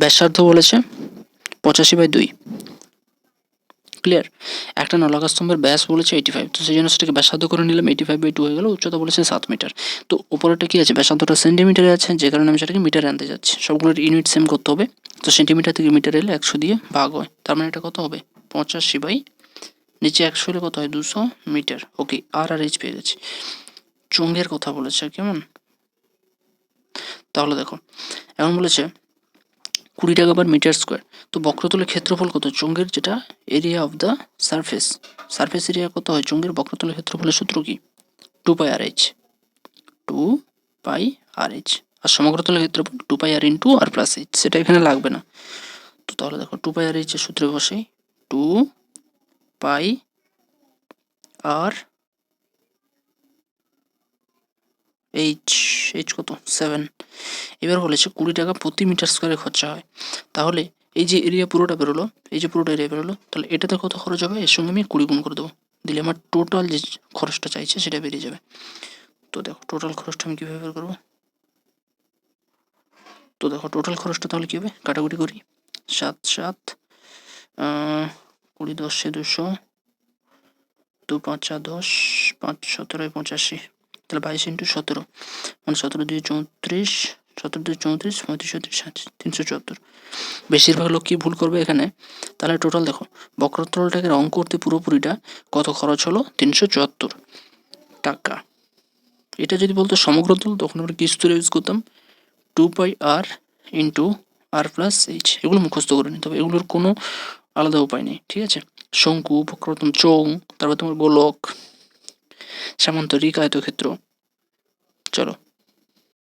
ব্যাসার্ধ বলেছে পঁচাশি বাই দুই। ক্লিয়ার একটা নলাকার স্তম্ভের ব্যাস বলেছে এইটি ফাইভ তো সেই জন্য সেটাকে ব্যাসার্ধ করে নিলাম এইটি ফাইভ বাই টু হয়ে গেল, উচ্চতা বলেছে সাত মিটার তো উপরেটা কী আছে? ব্যাসার্ধটা সেন্টিমিটারে আছে, যে কারণে আমি সেটাকে মিটারে আনতে যাচ্ছি। সবগুলোর ইউনিট সেম করতে হবে, তো সেন্টিমিটার থেকে মিটার এলে একশো দিয়ে ভাগ হয়। তার মানে এটা কত হবে? পঁচাশি বাই, নিচে একশো হলে কত হয়? দুশো মিটার ওকে আর আর এইচ পেয়ে গেছি। চোঙের কথা বলেছে, কেমন? তাহলে দেখো, এখন বলেছে কুড়ি টাকা পার মিটার স্কোয়ার তো বক্রতলের ক্ষেত্রফল কত? চঙ্গের যেটা area of the surface surface area কত হয়? চোঙের বক্রতলের ক্ষেত্রফলের সূত্র কি? Two pi r h two pi r h r সমগ্রতলের ক্ষেত্রফল two pi r into r plus h সেটা এখানে লাগবে না। তো তাহলে দেখো টু পাই আর এইচের সূত্রে বসে two pi r h h কত? সেভেন এবার বলেছে কুড়ি টাকা প্রতি মিটার স্কোয়ারে খরচা হয়। তাহলে এই যে এরিয়া পুরোটা বেরোলো, এই যে পুরোটা এরিয়া বেরোলো, তাহলে এটাতে কত খরচ হবে? এর সঙ্গে আমি কুড়ি গুণ করে দেবো। দিলে আমার টোটাল যে খরচটা চাইছে সেটা বেরিয়ে যাবে। তো দেখো টোটাল খরচটা আমি কীভাবে বের করব? তো দেখো টোটাল খরচটা তাহলে কী হবে? কাটাকুটি করি। সাত সাত কুড়ি, দশে দুশো, দু, পাঁচা দশ, পাঁচ সতেরোয় পঁচাশি। তাহলে বাইশ ইন্টু সতেরো। মানে সতেরো দুই চৌত্রিশ সতেরো চৌত্রিশ, পঁয়ত্রিশ চৌত্রিশ তিনশো চুয়াত্তর। বেশিরভাগ লোক কি ভুল করবে এখানে? তাহলে টোটাল দেখো, বক্রতলটাকে রং করতে পুরোপুরিটা কত খরচ হলো? তিনশো চুয়াত্তর টাকা। এটা যদি বলতো সমগ্রতল তখন আমরা কি সূত্র ইউজ করতাম? Two pi r into r plus h এগুলো মুখস্থ করে নিতে হবে। এগুলোর কোনো আলাদা উপায় নেই, ঠিক আছে? শঙ্কু বক্রতম চৌং তারপর তোমার গোলক সামান্তরিক আয়তক্ষেত্র চলো